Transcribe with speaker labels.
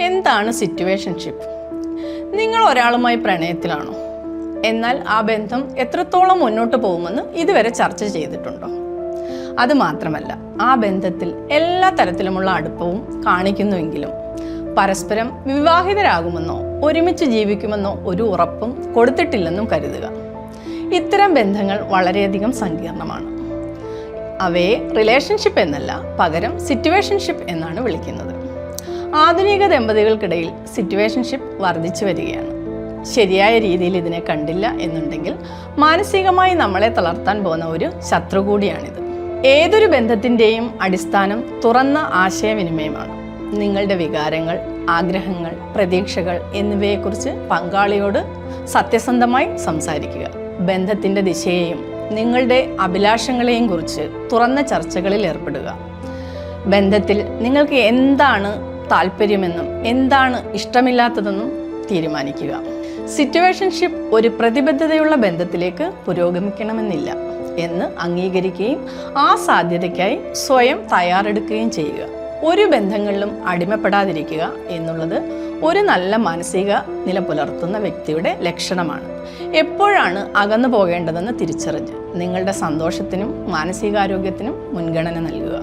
Speaker 1: എന്താണ് സിറ്റുവേഷൻഷിപ്പ് നിങ്ങൾ ഒരാളുമായി പ്രണയത്തിലാണോ? എന്നാൽ ആ ബന്ധം എത്രത്തോളം മുന്നോട്ട് പോകുമെന്ന് ഇതുവരെ ചർച്ച ചെയ്തിട്ടുണ്ടോ? അത് മാത്രമല്ല ആ ബന്ധത്തിൽ എല്ലാ തരത്തിലുമുള്ള അടുപ്പവും കാണിക്കുന്നുവെങ്കിലും പരസ്പരം വിവാഹിതരാകുമെന്നോ ഒരുമിച്ച് ജീവിക്കുമെന്നോ ഒരു ഉറപ്പും കൊടുത്തിട്ടില്ലെന്നും കരുതുക. ഇത്തരം ബന്ധങ്ങൾ വളരെയധികം സങ്കീർണമാണ്. അവയെ റിലേഷൻഷിപ്പ് എന്നല്ല പകരം സിറ്റുവേഷൻഷിപ്പ് എന്നാണ് വിളിക്കുന്നത്. ആധുനിക ദമ്പതികൾക്കിടയിൽ സിറ്റുവേഷൻഷിപ്പ് വർദ്ധിച്ചു വരികയാണ്. ശരിയായ രീതിയിൽ ഇതിനെ കണ്ടില്ല എന്നുണ്ടെങ്കിൽ മാനസികമായി നമ്മളെ തളർത്താൻ പോകുന്ന ഒരു ശത്രു കൂടിയാണിത്. ഏതൊരു ബന്ധത്തിന്റെയും അടിസ്ഥാനം തുറന്ന ആശയവിനിമയമാണ്. നിങ്ങളുടെ വികാരങ്ങൾ ആഗ്രഹങ്ങൾ പ്രതീക്ഷകൾ എന്നിവയെക്കുറിച്ച് പങ്കാളിയോട് സത്യസന്ധമായി സംസാരിക്കുക. ബന്ധത്തിന്റെ ദിശയെയും നിങ്ങളുടെ അഭിലാഷങ്ങളെയും കുറിച്ച് തുറന്ന ചർച്ചകളിൽ ഏർപ്പെടുക. ബന്ധത്തിൽ നിങ്ങൾക്ക് എന്താണ് താല്പര്യമെന്നും എന്താണ് ഇഷ്ടമില്ലാത്തതെന്നും തീരുമാനിക്കുക. സിറ്റുവേഷൻഷിപ്പ് ഒരു പ്രതിബദ്ധതയുള്ള ബന്ധത്തിലേക്ക് പുരോഗമിക്കണമെന്നില്ല എന്ന് അംഗീകരിക്കുകയും ആ സാധ്യതയ്ക്കായി സ്വയം തയ്യാറെടുക്കുകയും ചെയ്യുക. ഒരു ബന്ധങ്ങളിലും അടിമപ്പെടാതിരിക്കുക എന്നുള്ളത് ഒരു നല്ല മാനസിക നില പുലർത്തുന്ന വ്യക്തിയുടെ ലക്ഷണമാണ്. എപ്പോഴാണ് അകന്നു പോകേണ്ടതെന്ന് തിരിച്ചറിഞ്ഞ് നിങ്ങളുടെ സന്തോഷത്തിനും മാനസികാരോഗ്യത്തിനും മുൻഗണന നൽകുക.